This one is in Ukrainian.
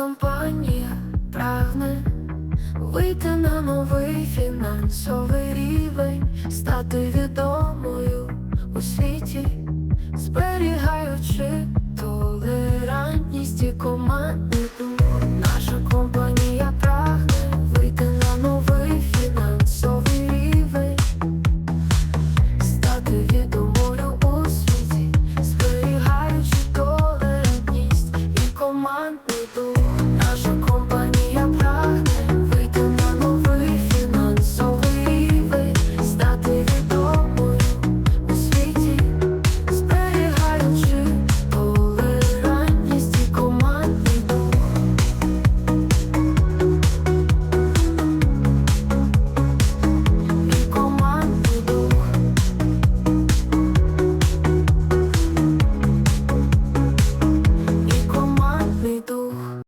компанія прагне вийти на новий фінансовий рівень, стати відомою у світі, зберігаючи толерантність і командний дух.